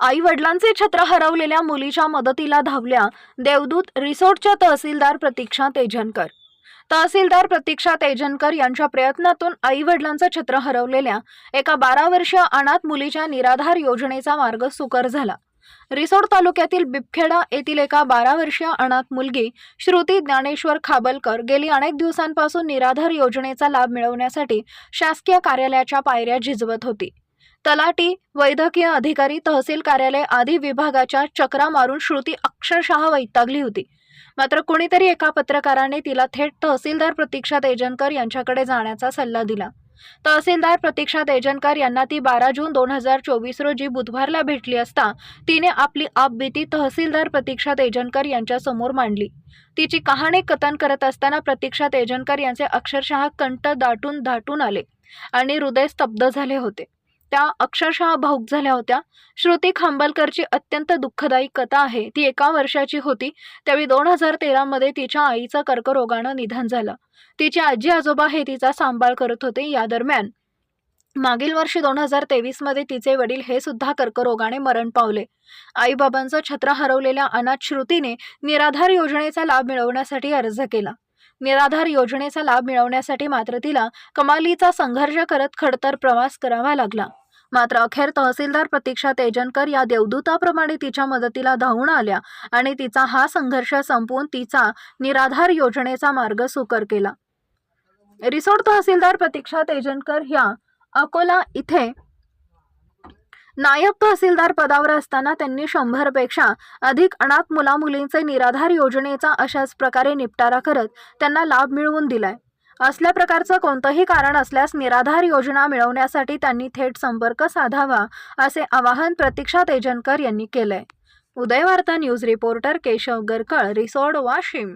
आई वडिलांचे छत्र हरवलेल्या मुलीच्या मदतीला धावल्या देवदूत रिसोर्टच्या तहसीलदार प्रतीक्षा तेजनकर. तहसीलदार प्रतीक्षा तेजनकर यांच्या प्रयत्नातून आई वडिलांचं छत्र हरवलेल्या एका बारा वर्षीय अनाथ मुलीच्या निराधार योजनेचा मार्ग सुकर झाला. रिसोड तालुक्यातील बिबखेडा येथील एका बारा वर्षीय अनाथ मुलगी श्रुती ज्ञानेश्वर खाबलकर गेली अनेक दिवसांपासून निराधार योजनेचा लाभ मिळवण्यासाठी शासकीय कार्यालयाच्या पायऱ्या झिजवत होती. तलाटी वैद्यकीय अधिकारी तहसील कार्यालय आदी विभागाच्या चक्रा मारून श्रुती अक्षरशः वैतागली होती. मात्र कुणीतरी एका पत्रकाराने तिला थेट तहसीलदार प्रतीक्षा तेजनकर यांच्याकडे जाण्याचा सल्ला दिला. तहसीलदार प्रतीक्षा तेजनकर यांना ती बारा जून दोन हजार चोवीस रोजी बुधवारला भेटली असता तिने आपली आपबीती तहसीलदार प्रतीक्षा तेजनकर यांच्यासमोर मांडली. तिची कहाणी कथन करत असताना प्रतीक्षा तेजनकर यांचे अक्षरशः कंठ दाटून दाटून आले आणि हृदय स्तब्ध झाले होते. त्या अक्षरशः भाऊक झाल्या होत्या. श्रुती खांबलकरची अत्यंत दुःखदायी कथा आहे. ती एका वर्षाची होती. त्यावेळी दोन हजार तेरामध्ये तिच्या आईचं कर्करोगानं निधन झालं. तिचे आजी आजोबा हे तिचा सांभाळ करत होते. या दरम्यान मागील वर्षी दोन हजार तेवीसमध्ये तिचे वडील हे सुद्धा कर्करोगाने मरण पावले. आईबाबांचं छत्र हरवलेल्या अनाथ श्रुतीने निराधार योजनेचा लाभ मिळवण्यासाठी अर्ज केला. निराधार योजनेचा लाभ मिळवण्यासाठी मात्र तिला कमालीचा संघर्ष करत खडतर प्रवास करावा लागला. मात्र अखेर तहसीलदार प्रतीक्षा तेजनकर या देवदूताप्रमाणे तिच्या मदतीला धावून आल्या आणि तिचा हा संघर्ष संपवून तिचा निराधार योजनेचा मार्ग सुकर केला. रिसोड तहसीलदार प्रतीक्षा तेजनकर ह्या अकोला इथे नायब तहसीलदार पदावर असताना त्यांनी शंभरपेक्षा अधिक अनाथ मुलामुलींचे निराधार योजनेचा अशाच प्रकारे निपटारा करत त्यांना लाभ मिळवून दिलाय. असल्या प्रकारचं कोणतंही कारण असल्यास निराधार योजना मिळवण्यासाठी त्यांनी थेट संपर्क साधावा असे आवाहन प्रतीक्षा तेजनकर यांनी केलंय. Udayvarta news reporter Keshav Garkal Risod Washim.